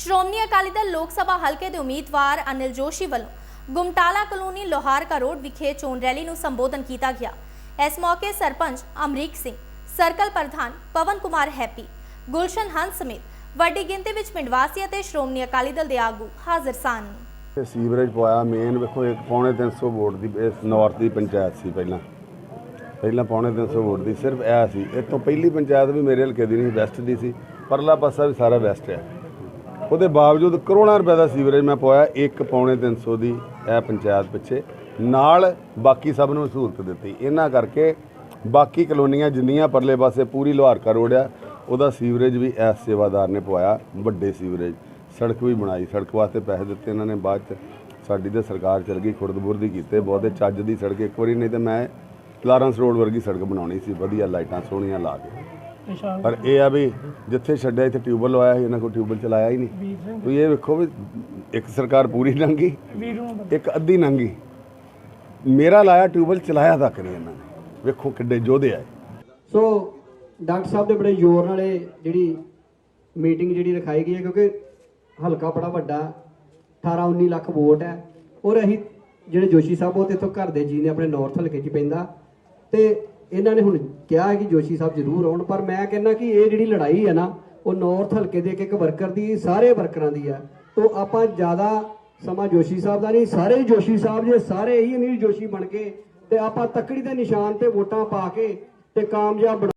ਸ਼੍ਰੋਮਣੀ ਅਕਾਲੀ ਦਲ ਲੋਕ ਸਭਾ ਹਲਕੇ ਦੇ ਉਮੀਦਵਾਰ ਅਨਿਲ ਜੋਸ਼ੀ ਵੱਲੋਂ ਗੁਮਟਾਲਾ ਕਲੋਨੀ ਲੋਹਾਰਕਾ ਰੋਡ ਵਿਖੇ ਚੋਣ ਰੈਲੀ ਨੂੰ ਸੰਬੋਧਨ ਕੀਤਾ ਗਿਆ। ਇਸ ਮੌਕੇ ਸਰਪੰਚ ਅਮਰੀਕ ਸਿੰਘ, ਸਰਕਲ ਪ੍ਰਧਾਨ ਪਵਨ ਕੁਮਾਰ ਹੈਪੀ, ਗੁਲਸ਼ਨ ਹੰਸ ਸਮੇਤ ਵੱਡੀ ਗਿਣਤੀ ਵਿੱਚ ਪਿੰਡ ਵਾਸੀ ਅਤੇ ਸ਼੍ਰੋਮਣੀ ਅਕਾਲੀ ਦਲ ਦੇ ਆਗੂ ਹਾਜ਼ਰ ਸਨ। ਤੇ ਸੀਵਰੇਜ ਪਵਾਇਆ ਮੇਨ ਵੇਖੋ, ਇੱਕ ਪੌਣੇ 300 ਵੋਟ ਦੀ, ਇਸ ਨਾਰਥ ਦੀ ਪੰਚਾਇਤ ਸੀ ਪਹਿਲਾਂ। ਪਹਿਲਾਂ ਪੌਣੇ 300 ਵੋਟ ਦੀ, ਸਿਰਫ ਇਹ ਸੀ। ਇਹ ਤੋਂ ਪਹਿਲੀ ਪੰਚਾਇਤ ਵੀ ਮੇਰੇ ਹਲਕੇ ਦੀ ਨਹੀਂ ਵੈਸਟ ਦੀ ਸੀ। ਪਰਲਾ ਪਾਸਾ ਵੀ ਸਾਰਾ ਵੈਸਟ ਹੈ ਉਹਦੇ ਬਾਵਜੂਦ ਕਰੋੜਾਂ ਰੁਪਏ ਦਾ ਸੀਵਰੇਜ ਮੈਂ ਪਵਾਇਆ, ਇੱਕ ਪੌਣੇ 300 ਦੀ ਇਹ ਪੰਚਾਇਤ ਪਿੱਛੇ। ਨਾਲ ਬਾਕੀ ਸਭ ਨੂੰ ਸਹੂਲਤ ਦਿੱਤੀ। ਇਹਨਾਂ ਕਰਕੇ ਬਾਕੀ ਕਲੋਨੀਆਂ ਜਿੰਨੀਆਂ ਪਰਲੇ ਪਾਸੇ ਪੂਰੀ ਲੋਹਾਰਕਾ ਰੋਡ ਆ, ਉਹਦਾ ਸੀਵਰੇਜ ਵੀ ਇਸ ਸੇਵਾਦਾਰ ਨੇ ਪਵਾਇਆ, ਵੱਡੇ ਸੀਵਰੇਜ। ਸੜਕ ਵੀ ਬਣਾਈ। ਸੜਕ ਵਾਸਤੇ ਪੈਸੇ ਦਿੱਤੇ ਇਹਨਾਂ ਨੇ, ਬਾਅਦ ਚ ਸਾਡੀ ਤੇ ਸਰਕਾਰ ਚਲ ਗਈ, ਖੁਰਦਬੁਰਦੀ ਕੀਤੇ, ਬਹੁਤੇ ਚੱਜ ਦੀ ਸੜਕ ਇੱਕ ਵਾਰੀ, ਨਹੀਂ ਤੇ ਮੈਂ ਕਲਾਰੈਂਸ ਰੋਡ ਵਰਗੀ ਸੜਕ ਬਣਾਉਣੀ ਸੀ, ਵਧੀਆ ਲਾਈਟਾਂ ਸੋਹਣੀਆਂ ਲਾ ਕੇ। ਪਰ ਇਹ ਆ ਵੀ ਜਿੱਥੇ ਛੱਡਿਆ ਇੱਥੇ ਟਿਊਬਲ ਲਵਾਇਆ ਸੀ ਇਹਨਾਂ ਕੋਲ ਟਿਊਬਲ ਚਲਾਇਆ ਹੀ ਨਹੀਂ। ਤੁਸੀਂ ਇਹ ਵੇਖੋ ਵੀ ਇੱਕ ਸਰਕਾਰ ਪੂਰੀ ਲੰਘੀ ਇੱਕ ਅੱਧੀ ਲੰਘੀ ਮੇਰਾ ਲਾਇਆ ਟਿਊਬਲ ਚਲਾਇਆ ਤੱਕ ਨਹੀਂ ਇਹਨਾਂ ਨੇ। ਵੇਖੋ ਕਿੱਡੇ ਯੋਧੇ ਆਏ। ਸੋ ਡਾਕਟਰ ਸਾਹਿਬ ਦੇ ਬੜੇ ਜ਼ੋਰ ਨਾਲ ਇਹ ਜਿਹੜੀ ਮੀਟਿੰਗ ਜਿਹੜੀ ਰਖਾਈ ਗਈ ਹੈ ਕਿਉਂਕਿ ਹਲਕਾ ਬੜਾ ਵੱਡਾ 18 19 ਲੱਖ ਵੋਟ ਹੈ। ਔਰ ਅਸੀਂ ਜਿਹੜੇ ਜੋਸ਼ੀ ਸਾਹਿਬ ਉਹ ਤੇ ਇੱਥੋਂ ਘਰ ਦੇ ਜੀ ਨੇ ਆਪਣੇ ਨਾਰਥ ਹਲਕੇ 'ਚ ਪੈਂਦਾ। ਤੇ ਇਹਨਾਂ ਨੇ ਹੁਣ ਕਿਹਾ ਹੈ ਕਿ ਜੋਸ਼ੀ ਸਾਹਿਬ ਜ਼ਰੂਰ ਆਉਣ, ਪਰ ਮੈਂ ਕਹਿੰਦਾ ਕਿ ਇਹ ਜਿਹੜੀ ਲੜਾਈ ਹੈ ਨਾ, ਉਹ ਨੌਰਥ ਹਲਕੇ ਦੇ ਇੱਕ ਇੱਕ ਵਰਕਰ ਦੀ, ਸਾਰੇ ਵਰਕਰਾਂ ਦੀ ਹੈ। ਤੋਂ ਆਪਾਂ ਜ਼ਿਆਦਾ ਸਮਾਂ ਜੋਸ਼ੀ ਸਾਹਿਬ ਦਾ ਨਹੀਂ, ਸਾਰੇ ਜੋਸ਼ੀ ਸਾਹਿਬ ਜੇ ਸਾਰੇ ਹੀ ਅਨਿਲ ਜੋਸ਼ੀ ਬਣ ਕੇ ਤੇ ਆਪਾਂ ਤੱਕੜੀ ਦੇ ਨਿਸ਼ਾਨ ਤੇ ਵੋਟਾਂ ਪਾ ਕੇ ਤੇ ਕਾਮਯਾਬ ਬਣਾ